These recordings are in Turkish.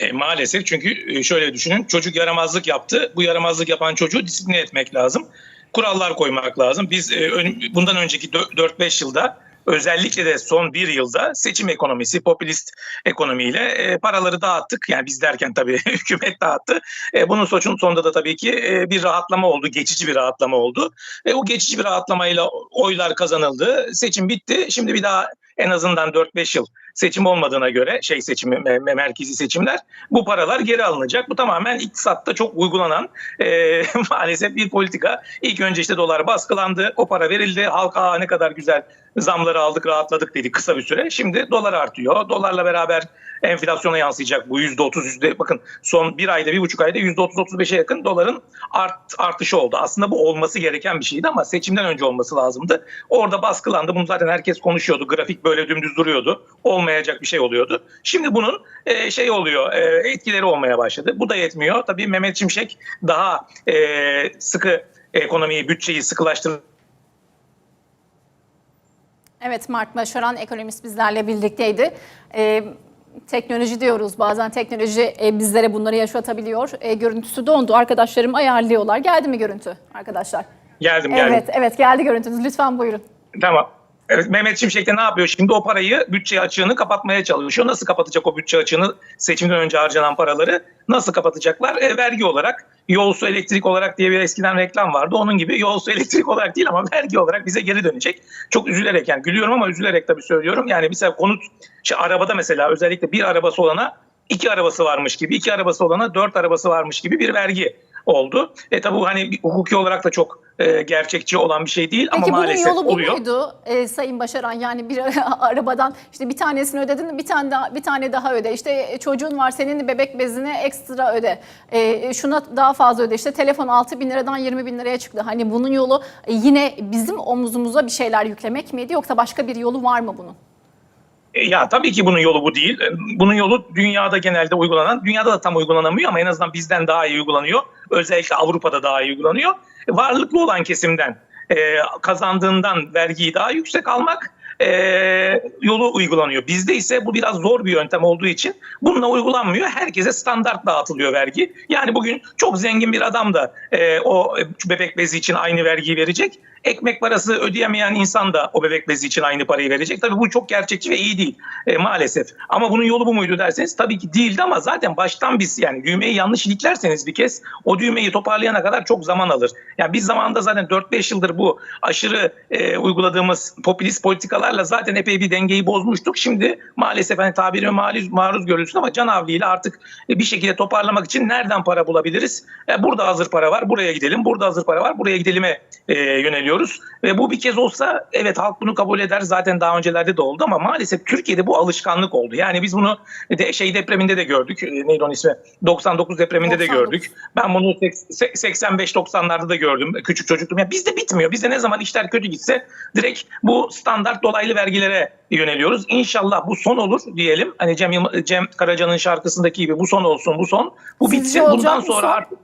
E, maalesef çünkü e, şöyle düşünün çocuk yaramazlık yaptı. Bu yaramazlık yapan çocuğu disipline etmek lazım. Kurallar koymak lazım. Biz e, ön- bundan önceki dö- 4-5 yılda özellikle de son bir yılda seçim ekonomisi, popülist ekonomiyle e, paraları dağıttık. Yani biz derken tabii hükümet dağıttı. E, bunun sonucun sonunda da tabii ki e, bir rahatlama oldu, geçici bir rahatlama oldu. E, o geçici bir rahatlamayla oylar kazanıldı. Seçim bitti. Şimdi bir daha en azından 4-5 yıl seçim olmadığına göre şey seçimi me- me- merkezi seçimler bu paralar geri alınacak. Bu tamamen iktisatta çok uygulanan e, maalesef bir politika. İlk önce işte dolar baskılandı. O para verildi. Halk aa ne kadar güzel zamları aldık rahatladık dedi kısa bir süre. Şimdi dolar artıyor. Dolarla beraber enflasyona yansıyacak bu yüzde otuz yüzde bakın son bir ayda bir buçuk ayda yüzde otuz otuz beşe yakın doların art, artışı oldu. Aslında bu olması gereken bir şeydi ama seçimden önce olması lazımdı. Orada baskılandı. Bunu zaten herkes konuşuyordu. Grafik böyle dümdüz duruyordu. Olmayacak bir şey oluyordu. Şimdi bunun e, şey oluyor e, etkileri olmaya başladı. Bu da yetmiyor. Tabii Mehmet Şimşek daha e, sıkı ekonomiyi, bütçeyi sıkılaştırmak Evet Mark Başaran ekonomist bizlerle birlikteydi. Ee, teknoloji diyoruz bazen teknoloji e, bizlere bunları yaşatabiliyor. E, görüntüsü dondu arkadaşlarım ayarlıyorlar. Geldi mi görüntü arkadaşlar? geldim geldim. Evet evet geldi görüntünüz lütfen buyurun. Tamam. Evet, Mehmet Şimşek de ne yapıyor? Şimdi o parayı, bütçe açığını kapatmaya çalışıyor. Nasıl kapatacak o bütçe açığını? Seçimden önce harcanan paraları nasıl kapatacaklar? E, vergi olarak, yol su elektrik olarak diye bir eskiden reklam vardı. Onun gibi yol su elektrik olarak değil ama vergi olarak bize geri dönecek. Çok üzülerek yani gülüyorum ama üzülerek tabii söylüyorum. Yani mesela konut, işte arabada mesela özellikle bir arabası olana iki arabası varmış gibi, iki arabası olana dört arabası varmış gibi bir vergi oldu. E tabi bu hani hukuki olarak da çok e, gerçekçi olan bir şey değil Peki ama bunun maalesef yolu bu oluyor. muydu e, Sayın Başaran? Yani bir arabadan işte bir tanesini ödedin bir tane daha bir tane daha öde. İşte e, çocuğun var senin bebek bezine ekstra öde. E, şuna daha fazla öde. İşte telefon 6 bin liradan 20 bin liraya çıktı. Hani bunun yolu e, yine bizim omuzumuza bir şeyler yüklemek miydi yoksa başka bir yolu var mı bunun? E, Ya tabii ki bunun yolu bu değil. E, Bunun yolu dünyada genelde uygulanan, dünyada da tam uygulanamıyor ama en azından bizden daha iyi uygulanıyor. Özellikle Avrupa'da daha iyi uygulanıyor. E, Varlıklı olan kesimden kazandığından vergiyi daha yüksek almak yolu uygulanıyor. Bizde ise bu biraz zor bir yöntem olduğu için bununla uygulanmıyor. Herkese standart dağıtılıyor vergi. Yani bugün çok zengin bir adam da o bebek bezi için aynı vergiyi verecek. Ekmek parası ödeyemeyen insan da o bebek bezi için aynı parayı verecek. Tabii bu çok gerçekçi ve iyi değil e, maalesef. Ama bunun yolu bu muydu derseniz tabii ki değildi ama zaten baştan biz yani düğmeyi yanlış iliklerseniz bir kez o düğmeyi toparlayana kadar çok zaman alır. Yani biz zamanında zaten 4-5 yıldır bu aşırı e, uyguladığımız popülist politikalarla zaten epey bir dengeyi bozmuştuk. Şimdi maalesef hani tabirime maruz, maruz görülsün ama canavliyle artık e, bir şekilde toparlamak için nereden para bulabiliriz? E, burada hazır para var buraya gidelim. Burada hazır para var buraya gidelime e, yöneliyoruz. Ve bu bir kez olsa evet halk bunu kabul eder. Zaten daha öncelerde de oldu ama maalesef Türkiye'de bu alışkanlık oldu. Yani biz bunu de, şey depreminde de gördük. E, neydi onun ismi? 99 depreminde de 99. gördük. Ben bunu 85-90'larda da gördüm. Küçük çocuktum. Ya bizde bitmiyor. Bizde ne zaman işler kötü gitse direkt bu standart dolaylı vergilere yöneliyoruz. İnşallah bu son olur diyelim. Hani Cem, Cem Karaca'nın şarkısındaki gibi bu son olsun bu son. Bu Sizce bitsin. Bundan sonra son? artık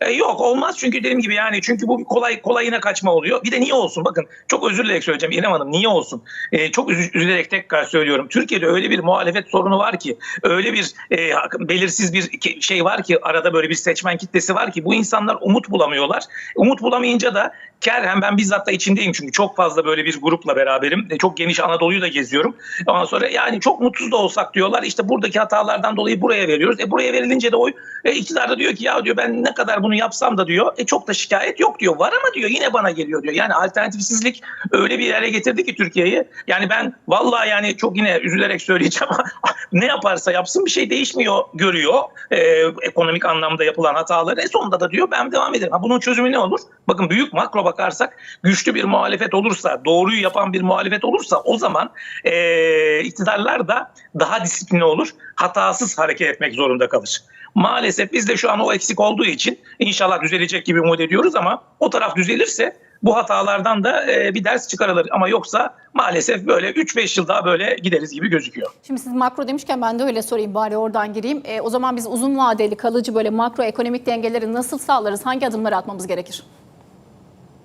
e, yok olmaz çünkü dediğim gibi yani çünkü bu kolay kolayına kaçma oluyor. Bir de niye olsun bakın çok özür dilerim söyleyeceğim İrem Hanım niye olsun? E, çok üzü- üzülerek tekrar söylüyorum. Türkiye'de öyle bir muhalefet sorunu var ki öyle bir e, belirsiz bir şey var ki arada böyle bir seçmen kitlesi var ki bu insanlar umut bulamıyorlar. Umut bulamayınca da Kerhen ben bizzat da içindeyim çünkü çok fazla böyle bir grupla beraberim. E, çok geniş Anadolu'yu da geziyorum. Ondan sonra yani çok mutsuz da olsak diyorlar işte buradaki hatalardan dolayı buraya veriyoruz. E buraya verilince de oy e, iktidar da diyor ki ya diyor ben ne kadar bunu yapsam da diyor e çok da şikayet yok diyor. Var ama diyor yine bana geliyor diyor. Yani alternatifsizlik öyle bir yere getirdi ki Türkiye'yi. Yani ben vallahi yani çok yine üzülerek söyleyeceğim ne yaparsa yapsın bir şey değişmiyor görüyor. E, ekonomik anlamda yapılan hataları. E sonunda da diyor ben devam ederim. Ha, bunun çözümü ne olur? Bakın büyük makro bakarsak güçlü bir muhalefet olursa, doğruyu yapan bir muhalefet olursa o zaman e, iktidarlar da daha disiplinli olur. Hatasız hareket etmek zorunda kalır. Maalesef bizde şu an o eksik olduğu için inşallah düzelecek gibi umut ediyoruz ama o taraf düzelirse bu hatalardan da e, bir ders çıkarılır. Ama yoksa maalesef böyle 3-5 yıl daha böyle gideriz gibi gözüküyor. Şimdi siz makro demişken ben de öyle sorayım bari oradan gireyim. E, o zaman biz uzun vadeli kalıcı böyle makro ekonomik dengeleri nasıl sağlarız? Hangi adımları atmamız gerekir?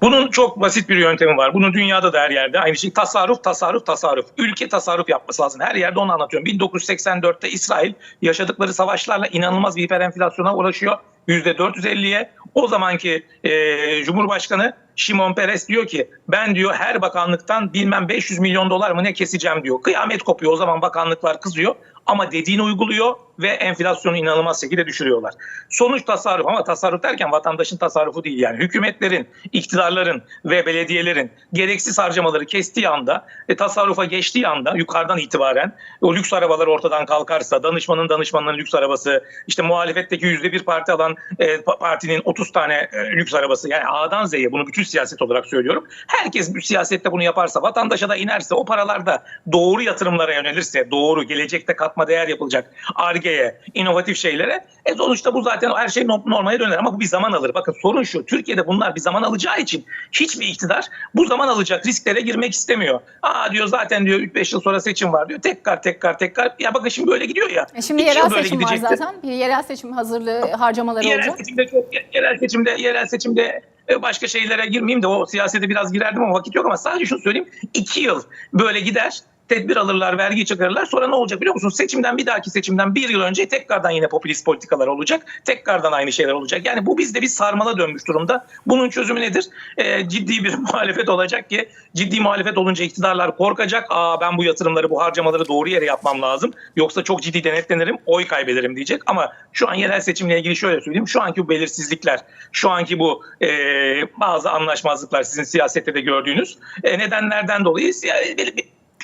Bunun çok basit bir yöntemi var. Bunu dünyada da her yerde aynı şey. Tasarruf, tasarruf, tasarruf. Ülke tasarruf yapması lazım. Her yerde onu anlatıyorum. 1984'te İsrail yaşadıkları savaşlarla inanılmaz bir hiperenflasyona ulaşıyor. %450'ye. O zamanki e, Cumhurbaşkanı Şimon Peres diyor ki ben diyor her bakanlıktan bilmem 500 milyon dolar mı ne keseceğim diyor. Kıyamet kopuyor o zaman bakanlıklar kızıyor ama dediğini uyguluyor ve enflasyonu inanılmaz şekilde düşürüyorlar. Sonuç tasarruf ama tasarruf derken vatandaşın tasarrufu değil yani hükümetlerin, iktidarların ve belediyelerin gereksiz harcamaları kestiği anda ve tasarrufa geçtiği anda yukarıdan itibaren o lüks arabalar ortadan kalkarsa danışmanın danışmanının lüks arabası işte muhalefetteki yüzde bir parti alan e, pa- partinin 30 tane e, lüks arabası yani A'dan Z'ye bunu bütün siyaset olarak söylüyorum. Herkes siyasette bunu yaparsa vatandaşa da inerse o paralar da doğru yatırımlara yönelirse doğru gelecekte katma değer yapılacak ARGE'ye inovatif şeylere e sonuçta bu zaten her şey no- normale döner ama bu bir zaman alır. Bakın sorun şu Türkiye'de bunlar bir zaman alacağı için hiçbir iktidar bu zaman alacak risklere girmek istemiyor. Aa diyor zaten diyor 3-5 yıl sonra seçim var diyor. Tekrar tekrar tekrar ya bakın şimdi böyle gidiyor ya. E Şimdi yerel seçim var zaten. Bir yerel seçim hazırlığı harcamaları Yerel olacak. seçimde çok yerel seçimde yerel seçimde e, başka şeylere girmeyeyim de o siyasete biraz girerdim ama vakit yok ama sadece şunu söyleyeyim. iki yıl böyle gider tedbir alırlar, vergi çıkarırlar. Sonra ne olacak biliyor musunuz? Seçimden bir dahaki seçimden bir yıl önce tekrardan yine popülist politikalar olacak. Tekrardan aynı şeyler olacak. Yani bu bizde bir sarmala dönmüş durumda. Bunun çözümü nedir? E, ciddi bir muhalefet olacak ki ciddi muhalefet olunca iktidarlar korkacak. Aa ben bu yatırımları, bu harcamaları doğru yere yapmam lazım. Yoksa çok ciddi denetlenirim, oy kaybederim diyecek. Ama şu an yerel seçimle ilgili şöyle söyleyeyim. Şu anki bu belirsizlikler, şu anki bu e, bazı anlaşmazlıklar sizin siyasette de gördüğünüz e, nedenlerden dolayı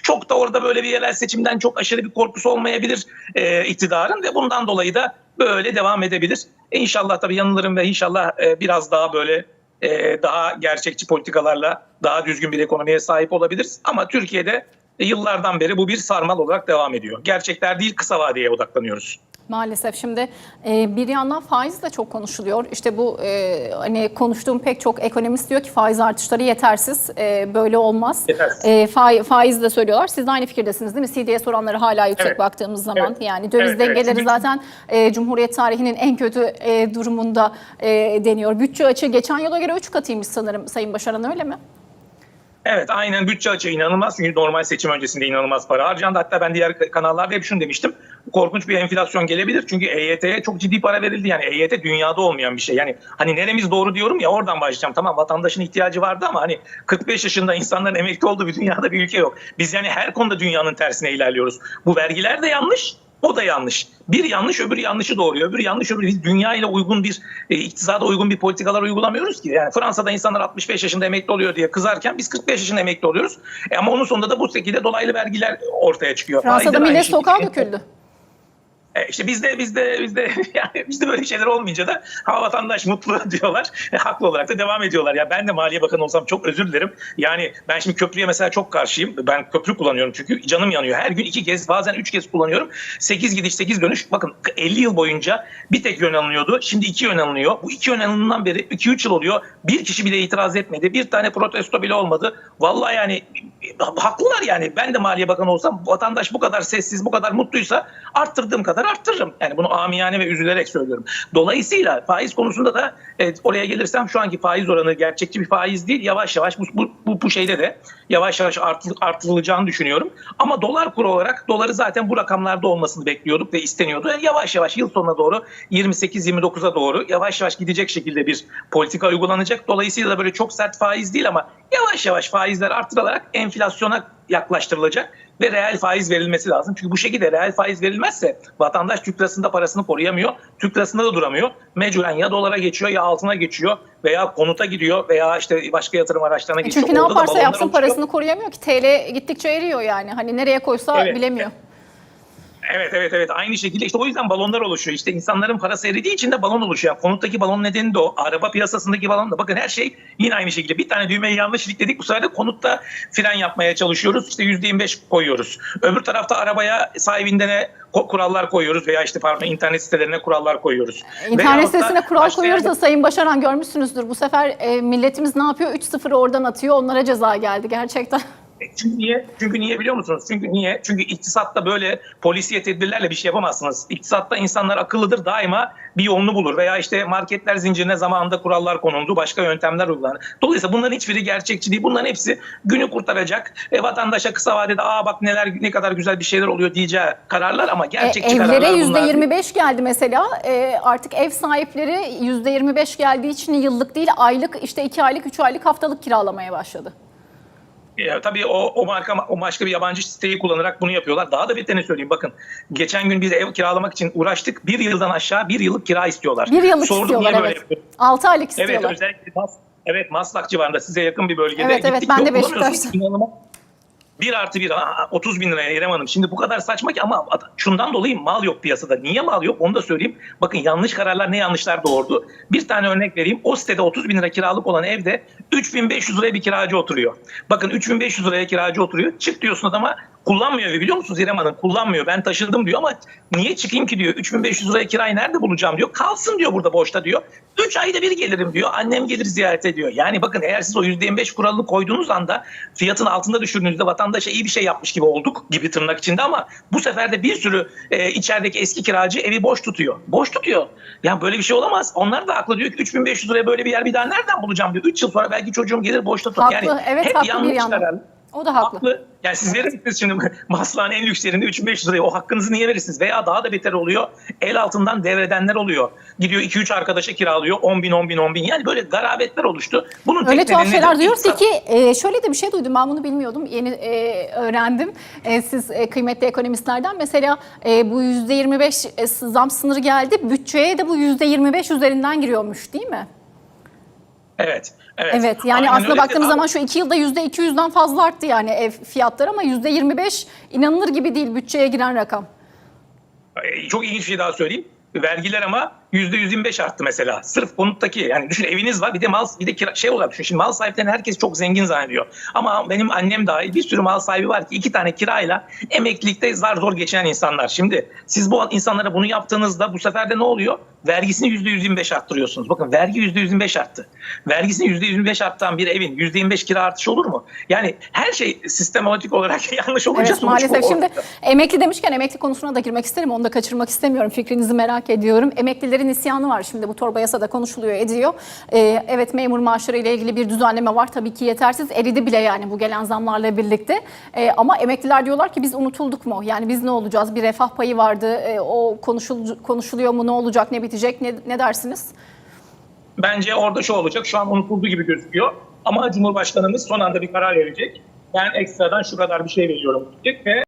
çok da orada böyle bir yerel seçimden çok aşırı bir korkusu olmayabilir e, iktidarın ve bundan dolayı da böyle devam edebilir. E, inşallah tabii yanılırım ve inşallah e, biraz daha böyle e, daha gerçekçi politikalarla daha düzgün bir ekonomiye sahip olabiliriz. Ama Türkiye'de e, yıllardan beri bu bir sarmal olarak devam ediyor. Gerçekler değil kısa vadeye odaklanıyoruz. Maalesef şimdi e, bir yandan faiz de çok konuşuluyor. İşte bu e, hani konuştuğum pek çok ekonomist diyor ki faiz artışları yetersiz. E, böyle olmaz. Yetersiz. E, fa- faiz de söylüyorlar. Siz de aynı fikirdesiniz değil mi? CDS oranları hala yüksek Evet. baktığımız zaman. Evet. Yani döviz Evet, evet. dengeleri Çünkü- zaten e, Cumhuriyet tarihinin en kötü e, durumunda e, deniyor. Bütçe açığı geçen yıla göre 3 katıymış sanırım Sayın Başaran öyle mi? Evet aynen bütçe açığı inanılmaz çünkü normal seçim öncesinde inanılmaz para harcandı. Hatta ben diğer kanallarda hep şunu demiştim. Korkunç bir enflasyon gelebilir çünkü EYT'ye çok ciddi para verildi. Yani EYT dünyada olmayan bir şey. Yani hani neremiz doğru diyorum ya oradan başlayacağım. Tamam vatandaşın ihtiyacı vardı ama hani 45 yaşında insanların emekli olduğu bir dünyada bir ülke yok. Biz yani her konuda dünyanın tersine ilerliyoruz. Bu vergiler de yanlış. O da yanlış. Bir yanlış öbürü yanlışı doğuruyor. Öbürü yanlış öbürü. Biz dünya ile uygun bir e, iktisada uygun bir politikalar uygulamıyoruz ki. Yani Fransa'da insanlar 65 yaşında emekli oluyor diye kızarken biz 45 yaşında emekli oluyoruz. E ama onun sonunda da bu şekilde dolaylı vergiler ortaya çıkıyor. Fransa'da millet şekilde. sokağa döküldü. E işte bizde bizde bizde yani bizde böyle şeyler olmayınca da ha vatandaş mutlu diyorlar. E, haklı olarak da devam ediyorlar. Ya ben de Maliye Bakanı olsam çok özür dilerim. Yani ben şimdi köprüye mesela çok karşıyım. Ben köprü kullanıyorum çünkü canım yanıyor. Her gün iki kez bazen üç kez kullanıyorum. Sekiz gidiş sekiz dönüş. Bakın 50 yıl boyunca bir tek yön alınıyordu. Şimdi iki yön alınıyor. Bu iki yön alındığından beri 2-3 yıl oluyor. Bir kişi bile itiraz etmedi. Bir tane protesto bile olmadı. Vallahi yani haklılar yani. Ben de Maliye Bakanı olsam vatandaş bu kadar sessiz, bu kadar mutluysa arttırdığım kadar arttırırım. Yani bunu amiyane ve üzülerek söylüyorum. Dolayısıyla faiz konusunda da evet, oraya gelirsem şu anki faiz oranı gerçekçi bir faiz değil. Yavaş yavaş bu, bu, bu, bu şeyde de yavaş yavaş artıl, artırılacağını düşünüyorum. Ama dolar kuru olarak doları zaten bu rakamlarda olmasını bekliyorduk ve isteniyordu. Yani yavaş yavaş yıl sonuna doğru 28-29'a doğru yavaş yavaş gidecek şekilde bir politika uygulanacak. Dolayısıyla böyle çok sert faiz değil ama yavaş yavaş faizler artırılarak enflasyona yaklaştırılacak ve reel faiz verilmesi lazım. Çünkü bu şekilde reel faiz verilmezse vatandaş Türk lirasında parasını koruyamıyor. Türk lirasında da duramıyor. Mecburen ya dolara geçiyor ya altına geçiyor veya konuta gidiyor veya işte başka yatırım araçlarına E geçiyor. çünkü ne Orada da yaparsa yapsın oluşuyor. parasını koruyamıyor ki. TL gittikçe eriyor yani. Hani nereye koysa Evet. bilemiyor. Evet evet evet aynı şekilde işte o yüzden balonlar oluşuyor. İşte insanların parası eridiği için de balon oluşuyor. Konuttaki balon nedeni de o. Araba piyasasındaki balon da. Bakın her şey yine aynı şekilde. Bir tane düğmeyi yanlış ilikledik. Bu sefer de konutta fren yapmaya çalışıyoruz. İşte %25 koyuyoruz. Öbür tarafta arabaya sahibinden ko- kurallar koyuyoruz veya işte pardon internet sitelerine kurallar koyuyoruz. İnternet Veyahut da sitesine kural başka koyuyoruz da Sayın Başaran görmüşsünüzdür. Bu sefer e, milletimiz ne yapıyor? 3-0 oradan atıyor. Onlara ceza geldi gerçekten. Çünkü niye? Çünkü niye biliyor musunuz? Çünkü niye? Çünkü iktisatta böyle polisiye tedbirlerle bir şey yapamazsınız. İktisatta insanlar akıllıdır daima bir yolunu bulur. Veya işte marketler zincirine zamanında kurallar konuldu, başka yöntemler uygulanır. Dolayısıyla bunların hiçbiri gerçekçi değil. Bunların hepsi günü kurtaracak. E, vatandaşa kısa vadede aa bak neler ne kadar güzel bir şeyler oluyor diyeceği kararlar ama E, gerçekçi evlere kararlar bunlar değil. %25 geldi mesela. E, artık ev sahipleri yüzde 25 geldiği için yıllık değil aylık işte 2 aylık 3 aylık haftalık kiralamaya başladı. Ya, tabii o, o marka o başka bir yabancı siteyi kullanarak bunu yapıyorlar. Daha da beterini söyleyeyim bakın. Geçen gün biz ev kiralamak için uğraştık. Bir yıldan aşağı bir yıllık kira istiyorlar. Bir yıllık Sorduk, istiyorlar evet. yapıyorsun? 6 aylık Evet istiyorlar. özellikle Mas Evet Maslak civarında size yakın bir bölgede. Evet, evet, Gittik, ben de. Beşiktaş'ta. İnanılmaz. 1 artı 1 30 bin liraya İrem Hanım. Şimdi bu kadar saçma ki ama şundan dolayı mal yok piyasada. Niye mal yok onu da söyleyeyim. Bakın yanlış kararlar ne yanlışlar doğurdu. Bir tane örnek vereyim. O sitede 30 bin lira kiralık olan evde 3500 liraya bir kiracı oturuyor. Bakın 3500 liraya kiracı oturuyor. Çık diyorsun adama kullanmıyor biliyor musunuz İrem Hanım? Kullanmıyor ben taşındım diyor ama niye çıkayım ki diyor. 3500 liraya kirayı nerede bulacağım diyor. Kalsın diyor burada boşta diyor. 3 ayda bir gelirim diyor. Annem gelir ziyaret ediyor. Yani bakın eğer siz o %25 kuralını koyduğunuz anda fiyatın altında düşürdüğünüzde vatandaşa iyi bir şey yapmış gibi olduk gibi tırnak içinde ama bu sefer de bir sürü e, içerideki eski kiracı evi boş tutuyor. Boş tutuyor. Yani böyle bir şey olamaz. Onlar da haklı diyor ki 3500 liraya böyle bir yer bir daha nereden bulacağım diyor. 3 yıl sonra belki çocuğum gelir boş tutar. Haklı, Yani evet, hep haklı bir yanlış yandan. karar. O da haklı. Haklı. Yani siz verir misiniz şimdi Maslak'ın en lüks yerinde 3500 liraya o hakkınızı niye verirsiniz? Veya daha da beter oluyor. El altından devredenler oluyor. Gidiyor 2-3 arkadaşa kiralıyor 10 bin 10 bin 10 bin. Yani böyle garabetler oluştu. Bunun Öyle tek tuhaf nedeni şeyler İktisat- ki e, şöyle de bir şey duydum ben bunu bilmiyordum yeni e, öğrendim. E, siz e, kıymetli ekonomistlerden mesela e, bu %25 e, zam sınırı geldi bütçeye de bu %25 üzerinden giriyormuş değil mi? Evet. Evet. Evet yani Aynen aslında baktığımız Ama- zaman şu iki yılda %200'den fazla arttı yani ev fiyatları ama %25 inanılır gibi değil bütçeye giren rakam. Çok ilginç bir şey daha söyleyeyim. Vergiler ama %125 arttı mesela. Sırf konuttaki yani düşün eviniz var bir de mal bir de kira, şey olarak düşün. Şimdi mal sahiplerini herkes çok zengin zannediyor. Ama benim annem dahil bir sürü mal sahibi var ki iki tane kirayla emeklilikte zar zor geçinen insanlar. Şimdi siz bu insanlara bunu yaptığınızda bu sefer de ne oluyor? Vergisini %125 arttırıyorsunuz. Bakın vergi %125 arttı. Vergisini %125 arttıran bir evin %25 kira artışı olur mu? Yani her şey sistematik olarak yanlış olunca Evet maalesef şimdi ortada. emekli demişken emekli konusuna da girmek isterim. Onu da kaçırmak istemiyorum. Fikrinizi merak ediyorum. Emeklilerin isyanı var şimdi bu torba yasada konuşuluyor ediyor. Ee, evet memur maaşları ile ilgili bir düzenleme var. Tabii ki yetersiz. Eridi bile yani bu gelen zamlarla birlikte. Ee, ama emekliler diyorlar ki biz unutulduk mu? Yani biz ne olacağız? Bir refah payı vardı. Ee, o konuşul, konuşuluyor mu? Ne olacak? Ne bitecek? Ne, ne dersiniz? Bence orada şu olacak. Şu an unutuldu gibi gözüküyor. Ama Cumhurbaşkanımız son anda bir karar verecek. Ben ekstradan şu kadar bir şey veriyorum diyecek ve